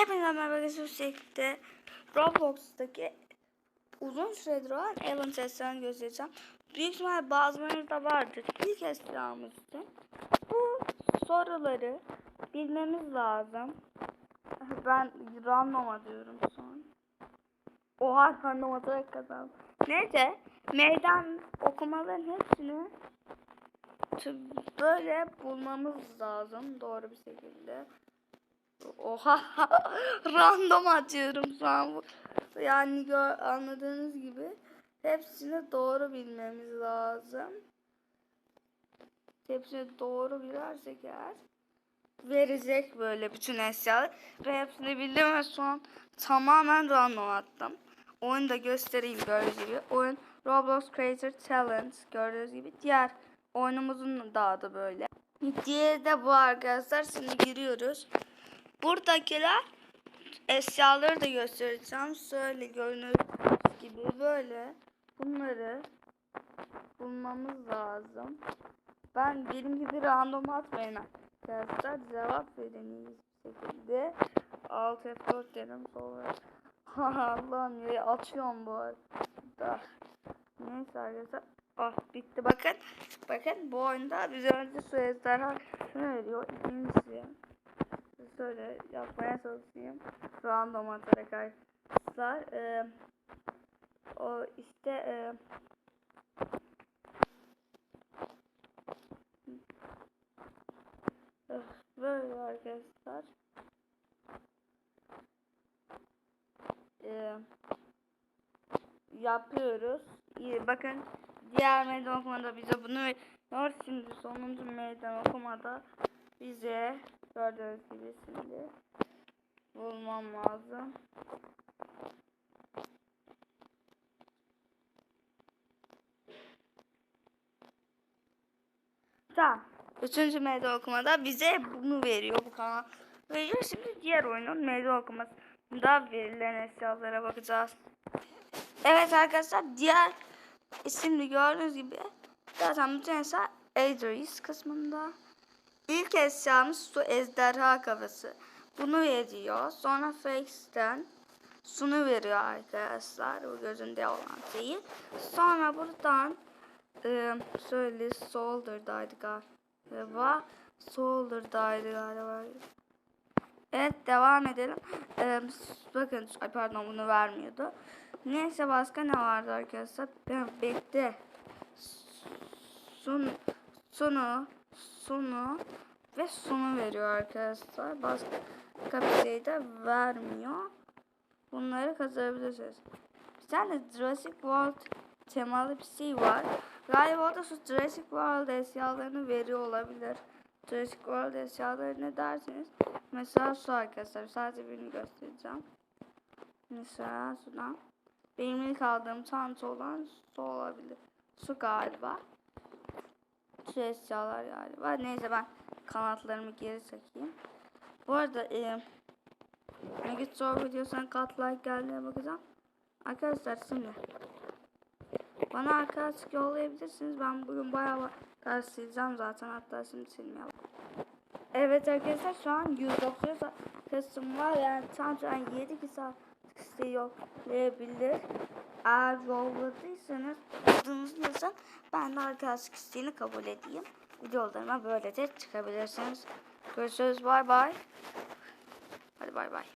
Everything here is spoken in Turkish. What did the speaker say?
Hepinize merhaba şekilde Roblox'taki uzun süredir olan Evan testlerini göstereceğim. Büyük ihtimalle bazılarınızda vardır. İlk esramızda bu soruları bilmemiz lazım. Ben random diyorum son. Oha random atarak kazandım. Neyse meydan okumaların hepsini böyle bulmamız lazım doğru bir şekilde. Oha random atıyorum şu an. bu. Yani gör, anladığınız gibi hepsini doğru bilmemiz lazım. Hepsini doğru bilersek eğer verecek böyle bütün eşyaları ve hepsini bildim ve şu an tamamen random attım. Oyunu da göstereyim gördüğünüz gibi. Oyun Roblox Creator Talent gördüğünüz gibi. Diğer oyunumuzun da adı böyle. Diğeri de bu arkadaşlar. Şimdi giriyoruz. Buradakiler eşyaları da göstereceğim. Şöyle görünür gibi böyle bunları bulmamız lazım. Ben benim gibi random atmayın arkadaşlar. Cevap verin bir şekilde. Alt F4 dedim sonra. Allah'ım ya açıyorum bu arada. Neyse arkadaşlar. Ah bitti bakın. Bakın bu oyunda bize önce su ejderha veriyor. İkincisi şöyle yapmaya çalışayım. Random atarak arkadaşlar. Ee, o işte e, böyle arkadaşlar. Ee, yapıyoruz. İyi, bakın diğer meydan okumada bize bunu veriyor. Şimdi sonuncu meydan okumada bize gördüğünüz gibi şimdi bulmam lazım. Tamam. Üçüncü meydan okumada bize bunu veriyor bu kanal. Veriyor şimdi diğer oyunun meydan okumasında verilen eşyalara bakacağız. Evet arkadaşlar diğer şimdi gördüğünüz gibi zaten bütün eşya Adris kısmında. İlk eşyamız su ejderha kafası. Bunu veriyor. Sonra Fake'den şunu veriyor arkadaşlar. Bu gözünde olan şeyi. Sonra buradan e, şöyle Solder'daydı galiba. Solder'daydı galiba. Evet devam edelim. Bakın ay pardon bunu vermiyordu. Neyse başka ne vardı arkadaşlar? Bekle. Sun, sunu, sunu ve sunu veriyor arkadaşlar. Başka bir şey de vermiyor. Bunları kazanabilirsiniz. Bir tane Jurassic World temalı bir şey var. Galiba da şu Jurassic World eşyalarını veriyor olabilir. Jurassic World eşyaları ne dersiniz? Mesela su arkadaşlar. Sadece birini göstereceğim. Mesela sudan. Benim ilk aldığım çanta olan su olabilir. Su galiba. Şu eşyalar galiba. Neyse ben kanatlarımı geri çekeyim. Bu arada e, Megit Zor videosuna kat like geldiğine bakacağım. Arkadaşlar şimdi bana arkadaşlık yollayabilirsiniz. Ben bugün bayağı ders sileceğim zaten. Hatta şimdi silmeye Evet arkadaşlar şu an 190 kısım var. Yani tam şu an 7 saat kısa yollayabilir. Eğer yolladıysanız adınızı yazın. Ben de arkadaşlık isteğini kabul edeyim. Videolarıma böyle de çıkabilirsiniz. Görüşürüz. Bay bay. Hadi bay bay.